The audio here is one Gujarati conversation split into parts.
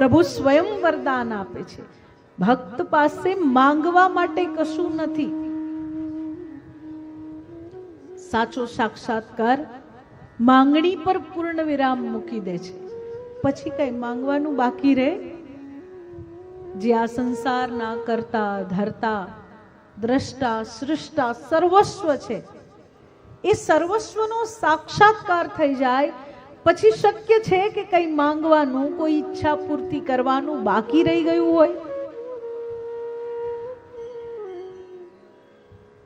પ્રભુ સ્વયં વરદાન આપે છે. ભક્ત પાસે માંગવા માટે કશું નથી. સાચો સાક્ષાત્કાર માંગણી પર પૂર્ણ વિરામ મૂકી દે છે. પછી કઈ માંગવાનું બાકી રહે? જે આ સંસારના કરતા, ધરતા, દ્રષ્ટા, સૃષ્ટા, સર્વસ્વ છે, એ સર્વસ્વનો સાક્ષાત્કાર થઈ જાય પછી શક્ય છે કે કંઈ માંગવાનું, કોઈ ઈચ્છા પૂર્તિ કરવાનું બાકી રહી ગયું હોય?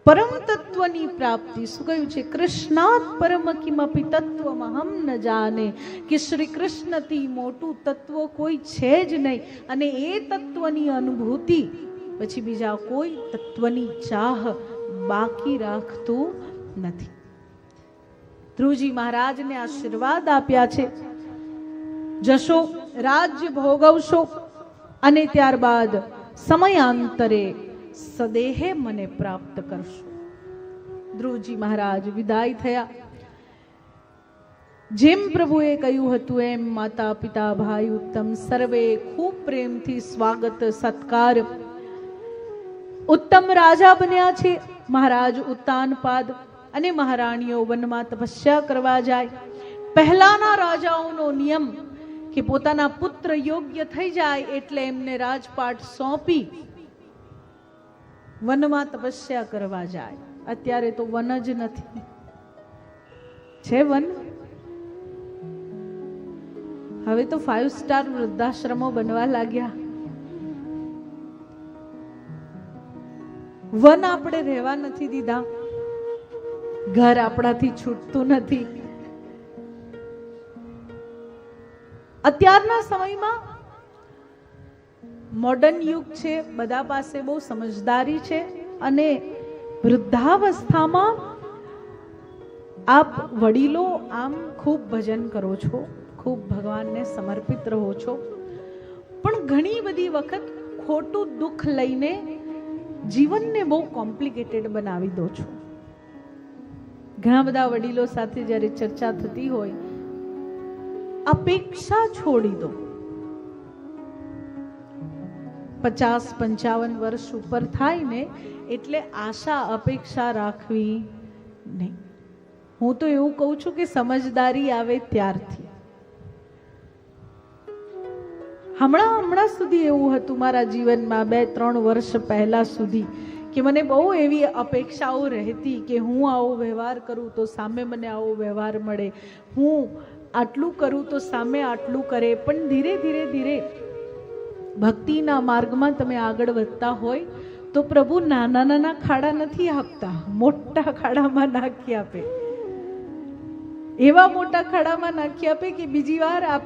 પરમ તત્વની પ્રાપ્તિ, શું કહ્યું છે? કૃષ્ણાત પરમ કિમપી તત્વમહમ ન જાને. કે શ્રી કૃષ્ણથી મોટું તત્વ કોઈ છે જ નહીં. અને એ તત્વની અનુભૂતિ, પછી બીજા કોઈ તત્વની ચાહ બાકી રાખતું નથી. ધ્રુવજી મહારાજને આશીર્વાદ આપ્યા છે. જશો, રાજ્ય ભોગવશો અને ત્યારબાદ સમયાંતરે સદેહે મને પ્રાપ્ત કરશો. ધ્રુવજી મહારાજ વિદાય થયા. જેમ પ્રભુએ કહ્યું હતું એમ માતા, પિતા, ભાઈ, ઉત્તમ સર્વે ખૂબ પ્રેમથી સ્વાગત, સત્કાર. ઉત્તમ રાજા બન્યા છે. મહારાજ ઉત્તાનપાદ અને મહારાણીઓ વનમાં તપસ્યા કરવા જાય. પહેલાના રાજાઓનો નિયમ કે પોતાના પુત્ર યોગ્ય થઈ જાય એટલે એમને રાજપાટ સોંપી વનમાં તપસ્યા કરવા જાય. અત્યારે તો વન જ નથી. છે વન? હવે તો ફાઇવ સ્ટાર વૃદ્ધાશ્રમો બનવા લાગ્યા. વન આપણે રહેવા નથી દીધા. ઘર આપણાથી છૂટતું નથી. અત્યારના સમયમાં મોડર્ન યુગ છે, બધા પાસે બહુ સમજદારી છે અને વૃદ્ધાવસ્થામાં આપ વડીલો આમ ખૂબ ભજન કરો છો, ખૂબ ભગવાનને સમર્પિત રહો છો. પણ ઘણી બધી વખત ખોટું દુઃખ લઈને જીવનને બહુ કોમ્પ્લિકેટેડ બનાવી દો છો. ઘણા બધા વડીલો સાથે જ્યારે ચર્ચા થતી હોય, અપેક્ષા છોડી દો. પચાસ પંચાવન વર્ષ ઉપર થાય ને એટલે આશા, અપેક્ષા રાખવી નહીં. હું તો એવું કહું છું કે સમજદારી આવે ત્યારથી. હમણાં હમણાં સુધી એવું હતું મારા જીવનમાં, બે, ત્રણ વર્ષ પહેલા સુધી. કે મને બહુ એવી અપેક્ષાઓ રહેતી કે હું આવો વ્યવહાર કરું તો સામે મને આવો વ્યવહાર મળે. હું આટલું કરું તો સામે આટલું કરે. પણ ધીરે ધીરે ધીરે ભક્તિના માર્ગમાં તમે આગળ વધતા હોય તો પ્રભુ નાના નાના ખાડા નથી આપતા. મોટા ખાડામાં નાખી આપે. એવા મોટા ખાડામાં નાખી આપે કે બીજી વાર આપ